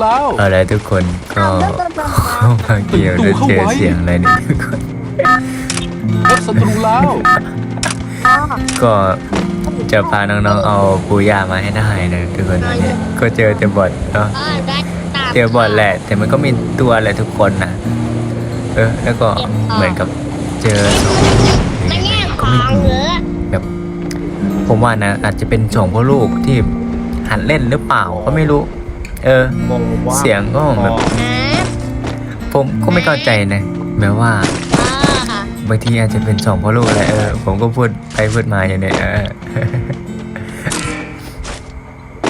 แล้ว เอาละทุกคนก็เข้ามาเกี่ยวแล้วเจอเสียงอะไรเนี่ยทุกคนพบศัตรูแล้ว ก็จะพาน้องๆเอาปูย่ามาให้ได้นะทุกคนวันนี้ก็เจอแต่บอทเนาะเจอบอทแหละ แต่มันก็มีตัวแหละทุกคนนะเออแล้วก็เหมือนกับเจอสองมันแย่งขก็อไม่งรู้เหรอแบบผมว่านะอาจจะเป็นสองพ่อลูกที่หัดเล่นหรือเปล่าก็ไม่รู้ เออ เสียงก็แบบฮะผมก็ไม่เข้าใจนะแบบว่าอ่าบางทีอาจจะเป็นสองพ่อลูกอะไรเออผมก็พูดไปพูดมาอย่างเนี้ยเออ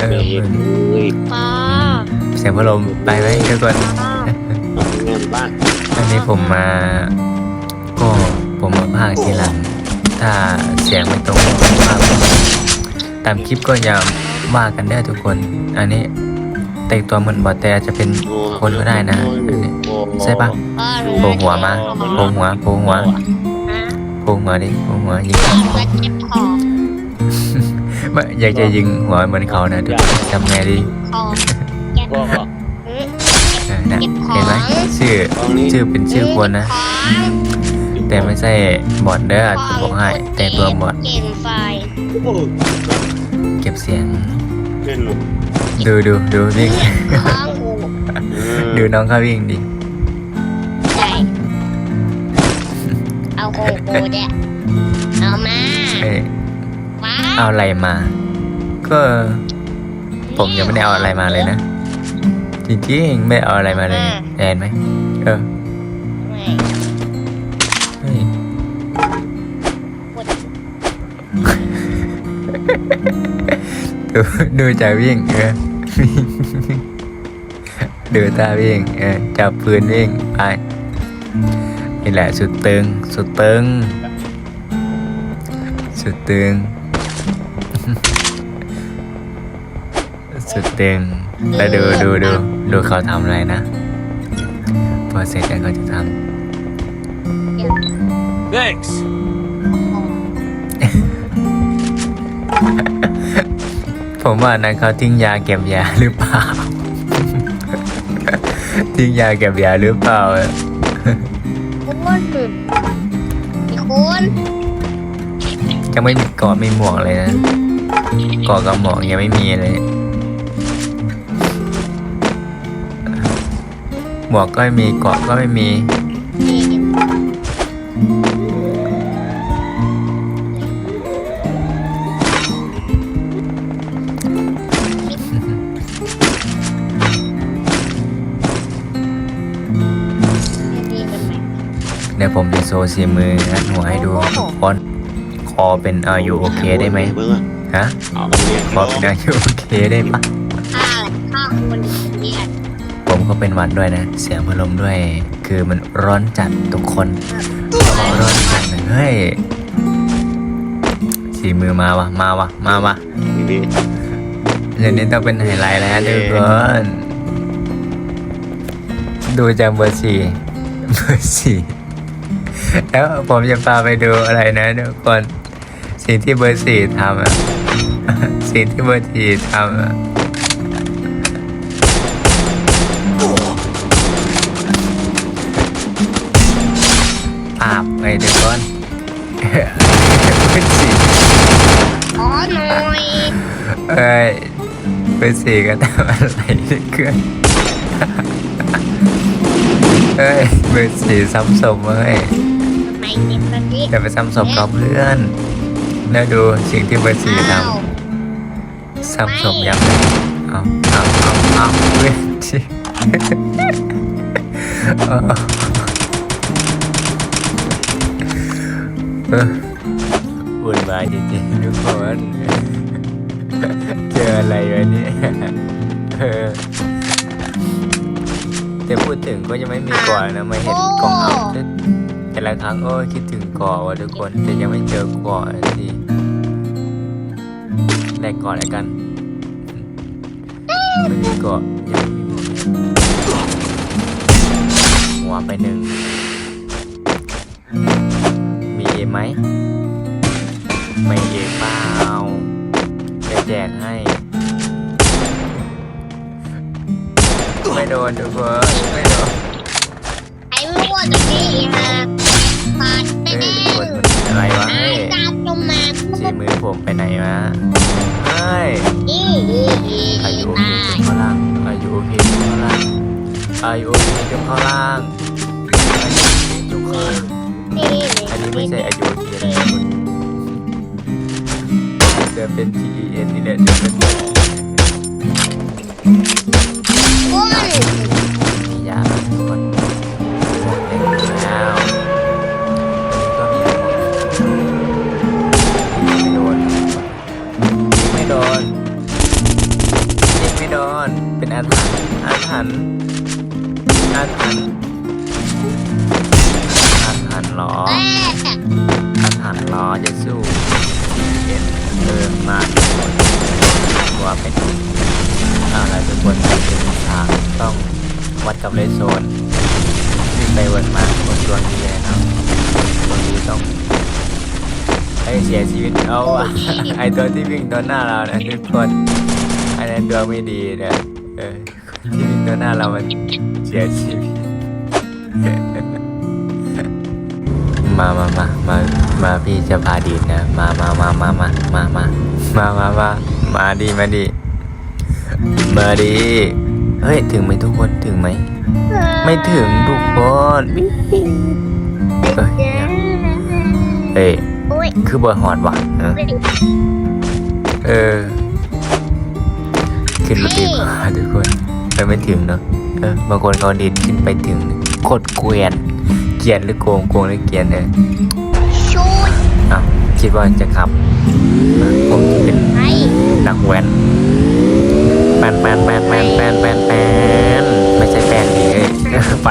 เออเด็กเลยป้าเสียงพัดลมไปไหมทุกคนเงินบ้านอันนี้ผมมา ก็ผมมาภาคทีหลัง ถ้าเสียงไม่ตรงภาคตามคลิปก็อย่าว่ากันได้ทุกคน อันนี้ แต่งตัวเหมือนบอดแต่อาจจะเป็นคนก็ได้นะอันนี้ใช่ปะป้าโผล่หัวมาโผล่หัวโผล่หัวฮะโผล่หัวดิโผล่หัวยิงเพื่อเจ็บคอไม่อยากจะยิงหัวเหมือนเขานะทุกคนทำไงดีคอเจ็บก็อืมเออนะเห็นไหมชื่อชื่อเป็นชื่อคนนะ แต่ไม่ใช่บอดเด้อผมบอกให้แต่ตัวบอดเกมไฟเก็บเสียง เล่นดูดูดูวิ่งข้างหูดูน้องเขาวิ่งดิใช่เอาโคโกเด็เอามาเอ้ยว้าเอาอะไรมา ก็ผมยังไม่ได้เอาอะไรมาเลยนะจริงๆไม่เอาอะไรมาเลยแอนไหมเออไม่เฮ้ยดู ดูจากวิ่งเออดูตาวิ่งเออจับปืนวิ่งไปนี่แหละสุดตึง สุดตึง สุดตึง สุดตึงแล้วดูดูดูดูเขาทำอะไรนะ พอเสร็จแล้วก็จะท thanks ำ ผมว่านั้นเขาทิ้งยาเก็บยาหรือเปล่า ทิ้งยาเก็บยาหรือเปล่า คุณพี่คุณยังไม่มีเกาะมีหมวกเลยนะเกาะกับหมวกยังไม่มีเลย หมวกก็ไม่มีเกาะก็ไม่มี นี่นี่ ดี๋ยวผมจะโซสีมืองัดหัวให้ดูทุกคนคอเป็นอายุโอเคได้ไหมฮะคอเป็นอายุโอเคได้ปะข้าข้าคนเดียผมก็เป็นหวัดด้วยนะ เสียงพัดลมด้วย คือมันร้อนจัดทุกคนร้อนจัดเฮ้ยสีมือมาวะมาวะมาวะเรื่องนี้ต้องเป็นไฮไลท์แล้วทุกคนดูจากเบอร์สี่เบอร์สี่ แล้วผมจะพาไปดูอะไรนะทุกคนสิ่งที่เบอร์สี่ทำอะสิ่งที่เบอร์สี่ทำอะปาบไปทุกคนเบอร์สี่ขอหน่อยเอ้ยเบอร์สี่ก็ทำอะไรเกินเอ้ยเบอร์สี่ซ้ำศพเว้ย มเจ็บแบบนี้อย่าไปซ้ำศพกับเพื่อนแล้วดูสิ่งที่เบอร์สี่ทอ้าวำซ้ำศพย้ำเลยเอาเอาเอาเอาเว้ยชิเอาเออวุ่นวายจริงๆทุกคนเจออะไรวะเนี่ยเออแต่พูดถึงก็ยังไม่มีก่อนนะ ไม่เห็นกล่องอัพ แต่แต่ละครั้งโอ้ยคิดถึงก่อว่ะทุกคนแต่ยังไม่เจอก่อทีแลกก่อนแล้วกันไม่มีก่อยังไม่มีหัวไปหนึ่งมีเอไหมไม่เอเปล่าจะแจกให้ไม่โดนทุกคนไม่โดนไอ้มั่วตรงนี้ ผมไปไหนมาเฮ้ยอายุโอเคตายจมข้างล่างอายุโอเคจมข้างล่างอายุโอเคจมข้างล่างอายุโอเคจมข้างล่างอันนี้ไม่ใช่อายุโอเคนะทุกคนจะเป็น T E N นี่แหละจะเป็น อาถรรพ์อาถรรพ์เหรอแต่อาถรรพ์เหรอจะสู้เย็นเดินมากตัวเป็นอะไรทุกคนไปถึงทางต้องวัดกับเลสโซนวิ่งไปวนมาคนดวงดีนะครับดวงดีต้องให้เสียชีวิตเอาอะไอตัวที่วิ่งตัวหน้าเรานะทุกคนอันนั้นดวงไม่ดีนะเออ ที่วิ่งตัวหน้าเรามันเสียชีวิตมามามามามาพี่จะพาดีดนะ มามามามามามามามามามามาดีมาดีมาดีเฮ้ย ถึงไหมทุกคนถึงไหม ไม่ถึงทุกคนเอ้ยยังเอ้ยโอ้ยคือบอยหอดว่ะเออเออขึ้นมาดีกว่าทุกคน ไม่ถึงเนอะเออบางคนเขาดีดขึ้นไปถึงโคตรเกวียน เกรียนหรือโกงโกงหรือเกรียนเนี่ยชุดอ้าวคิดว่าจะขับ ผมจะเป็นไอ้นักแว้นแปนแปนแปนแปนแปนแปนแปนไม่ใช่แปนนี่เอ้ยไป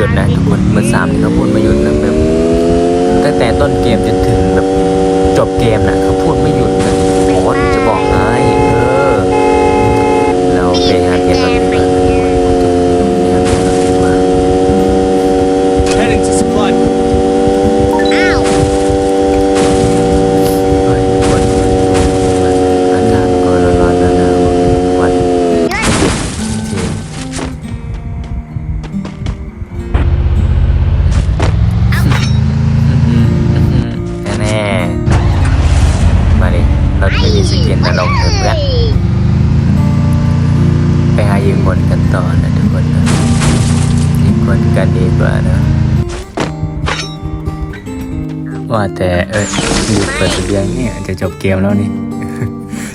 ยุดนะทุกคนเมื่อสามนี่เขาพูดไม่หยุดนะแบบตั้งแต่ต้นเกมจนถึงแบบจบเกมนะเขาพูด ดิเราไม่มีสกินนะลงเถอะเพื่อนไปหายิงบนกันต่อนะทุกคนนะยิงบนกันดีกว่านะว่าแต่เอออยู่เปิดเสบียงเนี่ยจะจบเกมแล้วนี่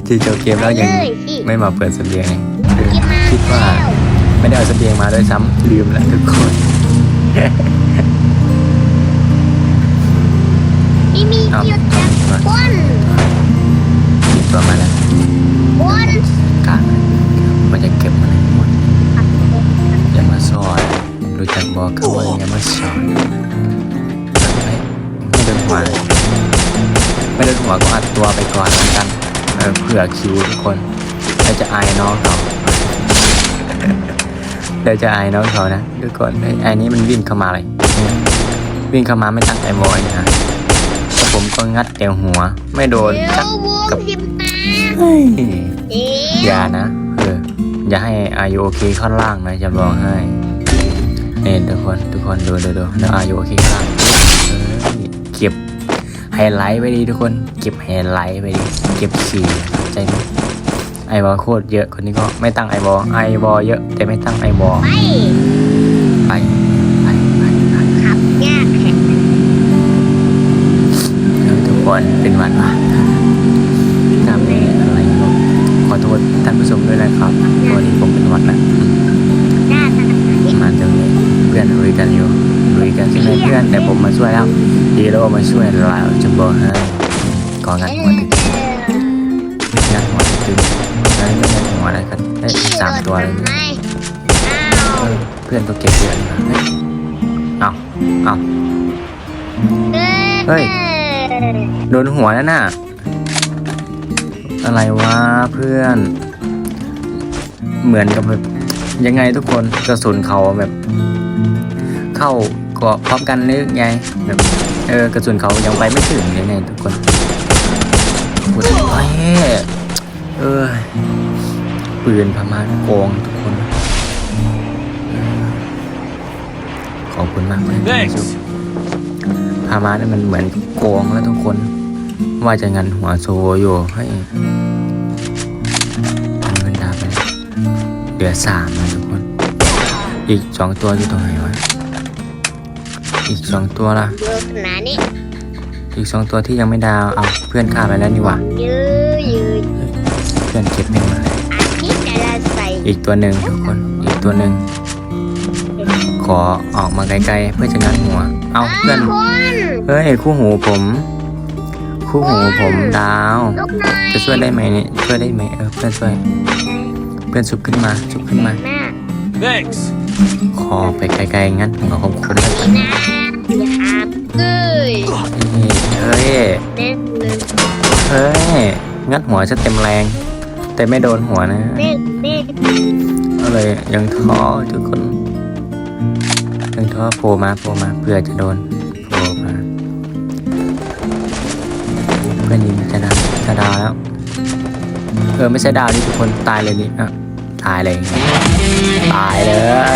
จะจบเกมแล้วยังเลยสิไม่มาเปิดเสบียงไงคือกินมาคิดว่าแล้วไม่ได้เอาเสบียงมาด้วยซ้ำลืมแล้วทุกคนไม่มีเอาหยุดเอาจับมาก้น หยิบตัวมาแล้วก้นกลางมันจะเก็บมันหมดอย่ามาซอยรู้จักบอกเขาว่าอย่ามาซอยไม่ไม่เดินหัวไม่เดินหัวก็อัดตัวไปก่อนแล้วกันเออเผื่อคิวทุกคนแล้วจะอายน้องเขาเดี๋ยวจะอายน้องเขานะทุกคนไอ้ไอ้นี้มันวิ่งเข้ามาเลยวิ่งเข้ามาไม่ตั้งใจบอยนะแต่ผมก็งัดแต่หัว ไม่โดนเดี๋ยสักววงสิบมา เฮ้ยเดี๋อยวย่านะ เออ อย่าให้อายุโอเคข้างล่างนะจะบอกให้เนี่ยทุกคนทุกคนดูดูดูแล้วอายุโอเคข้างล่างเออเก็บไฮไลท์ไปดีทุกคน เก็บไฮไลท์ไปดีเก็บสี่ใจไหมไอบอลโคตรเยอะคนนี้ก็ไม่ตั้งไอบอลไอบอลเยอะ แต่ไม่ตั้งไอบอลไปไปไปไปไปขับยากแข็งเออทุกคนเป็นหวันวะ ทษท่านผู้ชมด้วยนะครับ วันนี้ผมเป็นหวัดนะอืมหน้าตาดีมาตรงนี้เพื่อนลุยกันอยู่ลุยกันใช่ไหมเพื่อนแต่ผมมาช่วยแล้วดีโร่มาช่วยเราจะบอกให้ก่อนงันหัวตึงงันหัวตึงแล้วไม่งันหัวอะไรกันได้ยสามตัวเลยไหมเนี่ยอ้าวเออเพื่อนก็เก็บเยอะนะเฮ้ยเอาเอาเฮ้ยโดนหัวนั่นน่ะอะไรวะเพื่อน เหมือนกับแบบยังไงทุกคนกระสุนเขาแบบ เข้าเกาะพร้อมกันนึกไงแบบเออกระสุนเขายังไปไม่ถึงยังไงทุกคนพูดโอ้ยเออปืนพม่าโกงทุกคนเออขอบคุณมากเลย Thanks. พามาเนี่ยมันเหมือนโกงแล้วทุกคน ว่าจะงันหัวโซอยู่ให้ ลือสามนะทุกคน อีกสองตัวอยู่ตรงไหนวะ อีกสองตัวล่ะ เยอะขนาดนี้อีกสองตัวที่ยังไม่ดาว เอาเพื่อนฆ่าไปแล้วนี่หว่าเยอะเยอะเพื่อนเก็บไม่มาเลยอาทิตย์จะใส่อีกตัวหนึ่งทุกคน อีกตัวหนึ่ง ขอออกมาไกลๆเพื่อจะงัดหัว เอาเพื่อน คนเฮ้ยคู่หูผม คู่หูผมดาวลูกน้อยจะช่วยได้ไหมเนี่ยช่วยได้ไหมเออเพื่อนช่วยเพื่อนซุบขึ้นมาซุบขึ้นมาแม่ Thanks. คอไปไกลๆงั้นผมก็คมคมๆเลยนี่นะอย่าหามเอ้ยเฮ้ยเล่นเลยเฮ้ยงัดหัวจะเต็มแรง แต่ไม่โดนหัวนะเล่นเล่นก็เลยยังท้อทุกคนยังท้อโผล่มาโผล่มาเพื่อจะโดนโผล่มาเพื่อนยิงจะดาวจะดาวแล้วเออไม่ใช่ดาวนี่ทุกคนตายเลยนี่อะ ตายเลย ตายเลย